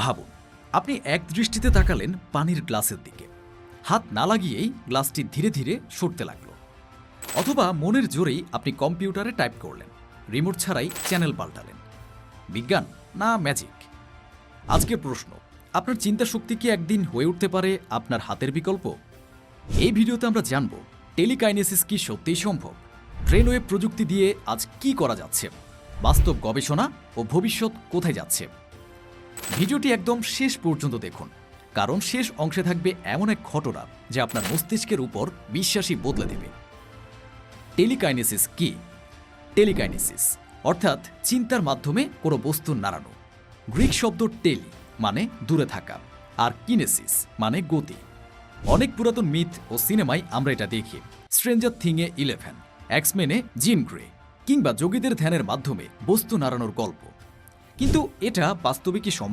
ভাবুন, আপনি এক দৃষ্টিতে তাকালেন পানির গ্লাসের দিকে। হাত না লাগিয়েই গ্লাসটি ধীরে ধীরে সরতে লাগল। অথবা মনের জোরেই আপনি কম্পিউটারে টাইপ করলেন। রিমোট ছাড়াই চ্যানেল পাল্টালেন। বিজ্ঞান না ম্যাজিক? আজকের প্রশ্ন, আপনার চিন্তা শক্তি কি একদিন হয়ে উঠতে পারে আপনার হাতের বিকল্প? এই ভিডিওতে আমরা জানব, টেলিকাইনেসিস কি সত্যিই সম্ভব? ট্রেনওয়ে প্রযুক্তি দিয়ে আজ কি করা যাচ্ছে? বাস্তব গবেষণা ও ভবিষ্যৎ কোথায় যাচ্ছে? ভিডিওটি একদম শেষ পর্যন্ত দেখুন, কারণ শেষ অংশে থাকবে এমন এক ঘটনা যা আপনার মস্তিষ্কের উপর বিশ্বাসী বদলে দেবে। টেলিকাইনেসিস কি? টেলিকাইনেসিস, অর্থাৎ চিন্তার মাধ্যমে কোনো বস্তু নাড়ানো। গ্রিক শব্দ টেলি মানে দূরে থাকা, আর কিনেসিস মানে গতি। অনেক পুরাতন মিথ ও সিনেমায় আমরা এটা দেখি। স্ট্রেঞ্জার থিংয়ে ইলেভেন, এক্সমেনে জিম গ্রে, কিংবা যোগীদের ধ্যানের মাধ্যমে বস্তু নাড়ানোর গল্প। কিন্তু এটা বাস্তবে কি সম্ভব?